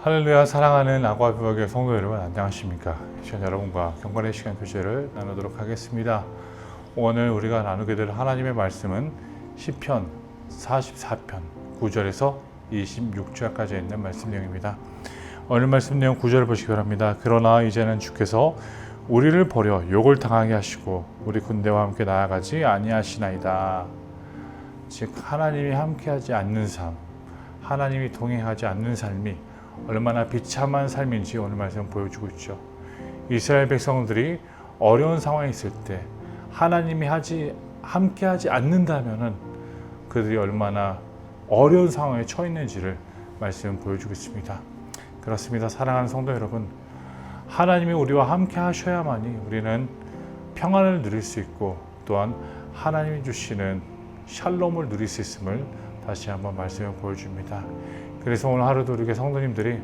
할렐루야 사랑하는 아과비박의 성도 여러분 안녕하십니까? 이 시간 여러분과 경건의 시간 교제를 나누도록 하겠습니다. 오늘 우리가 나누게 될 하나님의 말씀은 시편 44편 9절에서 26절까지 있는 말씀 내용입니다. 오늘 말씀 내용 9절을 보시기 바랍니다. 그러나 이제는 주께서 우리를 버려 욕을 당하게 하시고 우리 군대와 함께 나아가지 아니하시나이다. 즉 하나님이 함께하지 않는 삶 하나님이 동행하지 않는 삶이 얼마나 비참한 삶인지 오늘 말씀 보여주고 있죠. 이스라엘 백성들이 어려운 상황에 있을 때 하나님이 하지 함께하지 않는다면은 그들이 얼마나 어려운 상황에 처해 있는지를 말씀 보여주고 있습니다. 그렇습니다. 사랑하는 성도 여러분, 하나님이 우리와 함께 하셔야만이 우리는 평안을 누릴 수 있고 또한 하나님이 주시는 샬롬을 누릴 수 있음을 다시 한번 말씀을 보여줍니다. 그래서 오늘 하루도 우리 성도님들이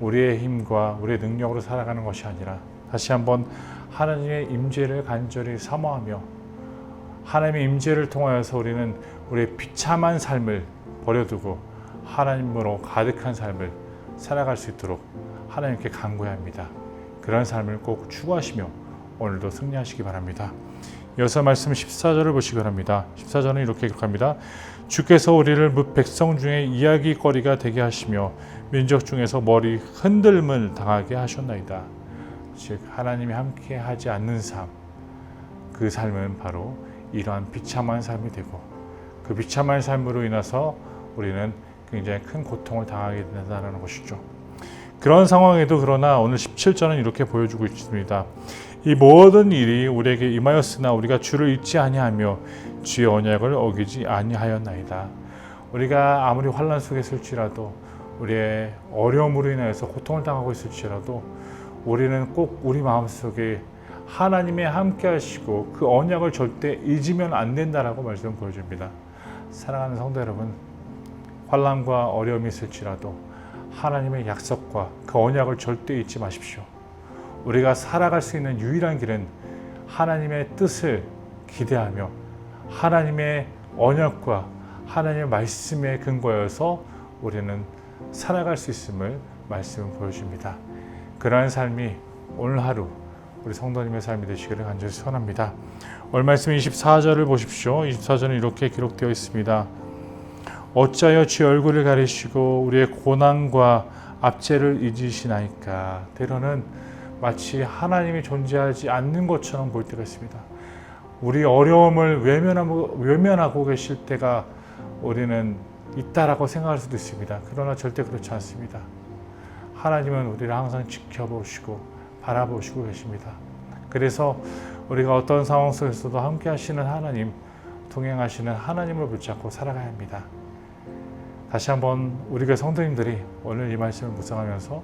우리의 힘과 우리의 능력으로 살아가는 것이 아니라 다시 한번 하나님의 임재를 간절히 사모하며 하나님의 임재를 통하여서 우리는 우리의 비참한 삶을 버려두고 하나님으로 가득한 삶을 살아갈 수 있도록 하나님께 간구해야 합니다. 그런 삶을 꼭 추구하시며 오늘도 승리하시기 바랍니다. 이어서 말씀 14절을 보시기 바랍니다. 14절은 이렇게 기록합니다. 주께서 우리를 무 백성 중에 이야기거리가 되게 하시며 민족 중에서 머리 흔들림을 당하게 하셨나이다. 즉 하나님이 함께 하지 않는 삶, 그 삶은 바로 이러한 비참한 삶이 되고 그 비참한 삶으로 인해서 우리는 굉장히 큰 고통을 당하게 된다는 것이죠. 그런 상황에도 그러나 오늘 17절은 이렇게 보여주고 있습니다. 이 모든 일이 우리에게 임하였으나 우리가 주를 잊지 아니하며 주의 언약을 어기지 아니하였나이다. 우리가 아무리 환란 속에 있을지라도 우리의 어려움으로 인해서 고통을 당하고 있을지라도 우리는 꼭 우리 마음속에 하나님의 함께 하시고 그 언약을 절대 잊으면 안 된다라고 말씀 보여줍니다. 사랑하는 성도 여러분, 환란과 어려움이 있을지라도 하나님의 약속과 그 언약을 절대 잊지 마십시오. 우리가 살아갈 수 있는 유일한 길은 하나님의 뜻을 기대하며 하나님의 언약과 하나님의 말씀에 근거해서 우리는 살아갈 수 있음을 말씀을 보여줍니다. 그러한 삶이 오늘 하루 우리 성도님의 삶이 되시기를 간절히 소원합니다. 오늘 말씀 24절을 보십시오. 24절은 이렇게 기록되어 있습니다. 어찌하여 주의 얼굴을 가리시고 우리의 고난과 압제를 잊으시나이까 때로는 마치 하나님이 존재하지 않는 것처럼 볼 때가 있습니다. 우리 어려움을 외면하고, 외면하고 계실 때가 우리는 있다라고 생각할 수도 있습니다. 그러나 절대 그렇지 않습니다. 하나님은 우리를 항상 지켜보시고 바라보시고 계십니다. 그래서 우리가 어떤 상황 속에서도 함께 하시는 하나님, 동행하시는 하나님을 붙잡고 살아가야 합니다. 다시 한번 우리가 성도님들이 오늘 이 말씀을 묵상하면서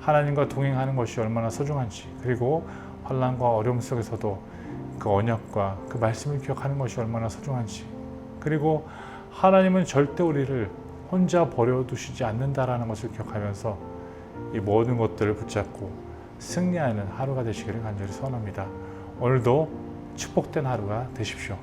하나님과 동행하는 것이 얼마나 소중한지 그리고 환란과 어려움 속에서도 그 언약과 그 말씀을 기억하는 것이 얼마나 소중한지 그리고 하나님은 절대 우리를 혼자 버려두시지 않는다라는 것을 기억하면서 이 모든 것들을 붙잡고 승리하는 하루가 되시기를 간절히 소원합니다. 오늘도 축복된 하루가 되십시오.